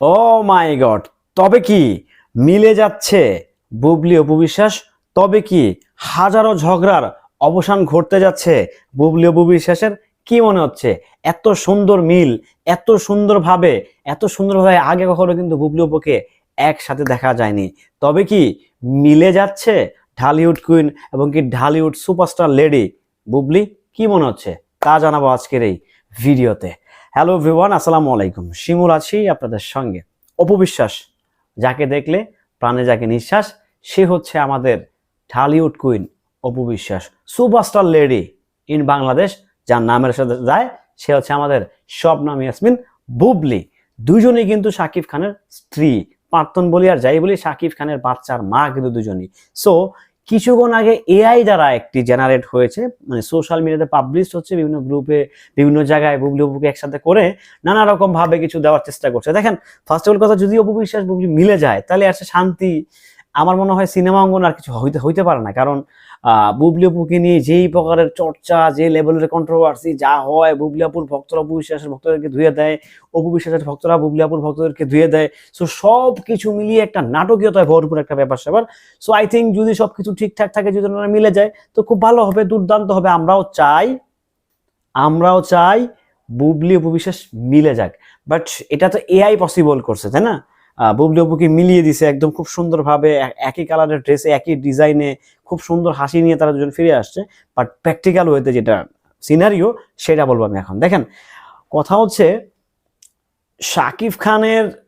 ও মাই god, তবে কি মিলে যাচ্ছে বুবলি অপবিশ্বাস তবে কি হাজারো ঝগড়ার অবসান ঘটতে যাচ্ছে বুবলি অপবিশ্বাসের কি মনে হচ্ছে? এত সুন্দর মিল, এত সুন্দরভাবে এত সুন্দরভাবে আগে কখনো কিন্তু বুবলি অপুকে একসাথে দেখা যায়নি। তবে কি মিলে যাচ্ছে ঢালিউড কুইন এবং কি ঢালিউড সুপারস্টার লেডি বুবলি? কি মনে হচ্ছে? তা জানাব আজকের এই ভিডিওতে। হ্যালো ভিওয়ান আসসালামু আলাইকুম। শিমুল আছি আপনাদের সঙ্গে। অপবিশ্বাস যাকে দেখলে প্রাণে যাকে নিঃশ্বাস, সে হচ্ছে আমাদের ঢালিউড কুইন অপবিশ্বাস সুপারস্টার লেডি ইন বাংলাদেশ যার নামের সাথে যায়, সে হচ্ছে আমাদের শবনাম ইয়াসমিন বুবলি। দুজনেই কিন্তু শাকিব খানের স্ত্রী। প্রাক্তন বলি আর যাই বলি শাকিব খানের বাচ্চার মা কিন্তু দুজনই। সো কিছুক্ষণ আগে এআই দ্বারা একটি জেনারেট হয়েছে মানে সোশ্যাল মিডিয়াতে পাবলিশ হচ্ছে, বিভিন্ন গ্রুপে বিভিন্ন জায়গায় বুবলি অপুকে একসাথে করে নানা রকম ভাবে কিছু দেওয়ার চেষ্টা করছে। দেখেন ফার্স্ট অফ অল কথা, যদি অপু বিশ্বাস বুবলি মিলে যায়, তাহলে আসে শান্তি আমার মনে হয় সিনেমা অঙ্গন আর কিছু হইতে হইতে পারে না। কারণ বুবলি অপুকে নিয়ে যেই প্রকারের চর্চা, যে লেভেলের কন্ট্রোভার্সি যা হয়, বুবলি আপুর ভক্তরা অপু বিশ্বাসের ভক্তদেরকে ধুয়ে দেয়, অপু বিশ্বাসের ভক্তরা বুবলি আপুর ভক্তদেরকে ধুয়ে দেয়। সো সব কিছু মিলিয়ে একটা নাটকীয়তায় ভরপুর একটা ব্যাপার স্যাপার। সো আই থিঙ্ক যদি সব কিছু ঠিকঠাক থাকে, যদি ওনারা মিলে যায়, তো খুব ভালো হবে, দুর্দান্ত হবে। আমরাও চাই আমরাও চাই বুবলি অপু বিশ্বাস মিলে যাক। বাট এটা তো এআই পসিবল করছে, তাই না? বুবলি অপুকে মিলিয়ে দিছে একদম খুব সুন্দরভাবে এক- একই কালারের ড্রেসে একই ডিজাইনে খুব সুন্দর হাসি নিয়ে তারা দুজন ফিরে আসছে। বাট প্র্যাকটিক্যাল ওয়েতে যেটা সিনারিও সেটা বলব আমি এখন। দেখেন, কথা হচ্ছে শাকিব খানের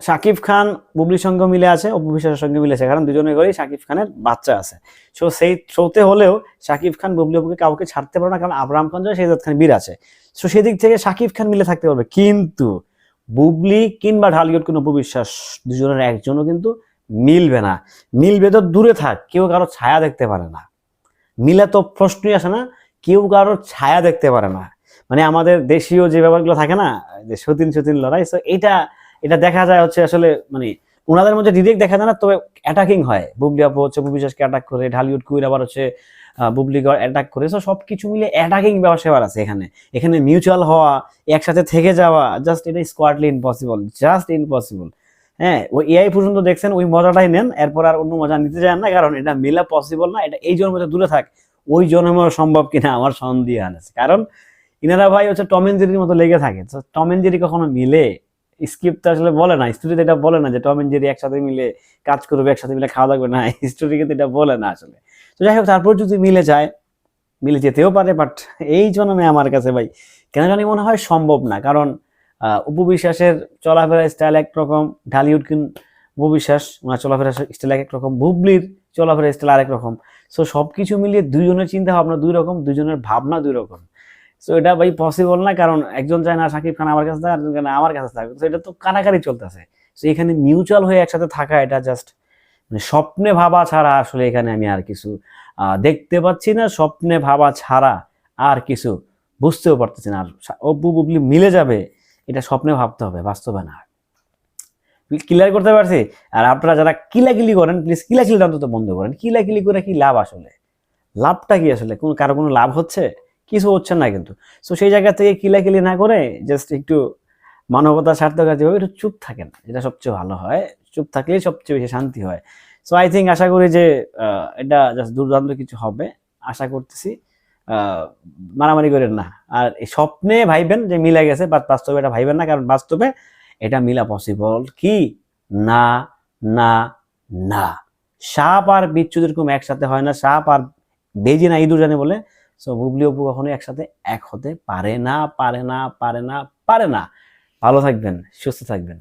শাকিব খান, বুবলির সঙ্গে মিলে আছে, অপু সঙ্গে মিলে আছে, কারণ দুজনের ঘরেই শাকিব খানের বাচ্চা আছে। সো সেই শোতে হলেও শাকিব খান, বুবলি অপুকে কাউকে ছাড়তে পারে না, কারণ আবরাম খান যায় শেজাদ খান বীর আছে। সো সেদিক থেকে শাকিব খান মিলে থাকতে পারবে। কিন্তু বুবলি কিংবা ঢালিউড কোন বিশ্বাস দুজনের একজনও কিন্তু মিলবে না। মিলবে তো দূরে থাক, কেউ কারও ছায়া দেখতে পারে না। মিলে তো প্রশ্নই আসে না, কেউ কারোর ছায়া দেখতে পারে না। মানে আমাদের দেশীয় যে ব্যাপারগুলো থাকে না, যে সতীন সতীন লড়াই তো এটা এটা দেখা যায় হচ্ছে আসলে মানে ওনাদের মধ্যে ডিরেক্ট দেখা যায় না, তবে অ্যাটাকিং হয়। বুবলি আপু হচ্ছে বুবলি অ্যাটাক করে ঢালিউড কুইন আবার হচ্ছে আহ, বুবলি অ্যাটাক করে। তো সব কিছু মিলে অ্যাটাকিং সেবার আছে এখানে। এখানে মিউচুয়াল হওয়া একসাথে থেকে যাওয়া জাস্ট এটা স্কোয়াডলি ইম্পসিবল জাস্ট ইম্পসিবল হ্যাঁ ওই এআই পর্যন্ত দেখছেন ওই মজাটাই নেন এরপর আর অন্য মজা নিতে যান না কারণ এটা মেলা পসিবল না এটা এই জন্মতে দূরে থাক। ওই জন্মে সম্ভব কিনা আমার সন্দেহ আছে। কারণ ইনারা ভাই হচ্ছে টম এন্ড জেরির মতো লেগে থাকে। তো টম এন্ড জেরি কখনো মিলে স্ক্রিপ্ট আসলে বলে না স্টোরিতে এটা বলে না যে টম এন্ড জেরি একসাথে মিলে কাজ করবে, একসাথে মিলে খাওয়া দাওয়া না স্টোরি কিন্তু এটা বলে না আসলে। তো যাই হোক, তারপর যদি মিলে যায়, মিলে যেতেও পারে বাট এই জন্মে আমার কাছে ভাই, কেন জানি মনে হয় সম্ভব না, কারণ উপবিশ্বাসের চলাফেরা স্টাইল একরকম ঢালিউড কিন উপবিশ্বাস ওনার চলাফেরা স্টাইল এক রকম বুবলির চলাফেরা স্টাইল আরেক রকম। সো সব কিছু মিলিয়ে দুইজনের চিন্তা ভাবনা দুই রকম, দুইজনের ভাবনা দুই রকম। সো এটা ভাই পসিবল না, কারণ একজন চায় না শাকিব খান আমার কাছে থাকে চায় আমার কাছে থাকে। তো এটা তো কানাকারি চলতেছে। সো এখানে মিউচুয়াল হয়ে একসাথে থাকা, এটা জাস্ট মানে স্বপ্নে ভাবা ছাড়া আসলে এখানে আমি আর কিছু দেখতে পাচ্ছি না। স্বপ্নে ভাবা ছাড়া আর কিছু বুঝতেও পারতেছি না। আর অপু বুবলি মিলে যাবে, এটা স্বপ্নে ভাবতে হবে, বাস্তবে না। ক্লিয়ার করতে পারছি? আর আপনারা যারা কিলাকিলি করেন প্লিজ কিলাকিলিটা অন্তত বন্ধ করেন। কিলাকিলি করে কি লাভ আসলে? লাভটা কি আসলে? কোনো কারও কোনো লাভ হচ্ছে? কিছু হচ্ছে না কিন্তু। সো সেই জায়গা থেকে কিলাকিলি না করে জাস্ট একটু মানবতা স্বার্থের কাছে একটু চুপ থাকেন, যেটা সবচেয়ে ভালো হয়। চুপ থাকলেই সবচেয়ে বেশি শান্তি হয়। সো আই থিঙ্ক আশা করি যে এটা জাস্ট দুর্দান্ত কিছু হবে। আশা করতেছি মারামারি করেন না। আর স্বপ্নে ভাইবেন যে মিলে গেছে বাট বাস্তবে এটা ভাইবেন না, কারণ বাস্তবে এটা মিলা পসিবল কি? না না না। সাপ আর বিচ্ছু যেরকম একসাথে হয় না। সাপ আর বেজি না, ইঁদুর জানে বলে সো বুবলি অপু কখনো একসাথে এক হতে পারে না পারে না পারে না পারে না। ভালো থাকবেন, সুস্থ থাকবেন।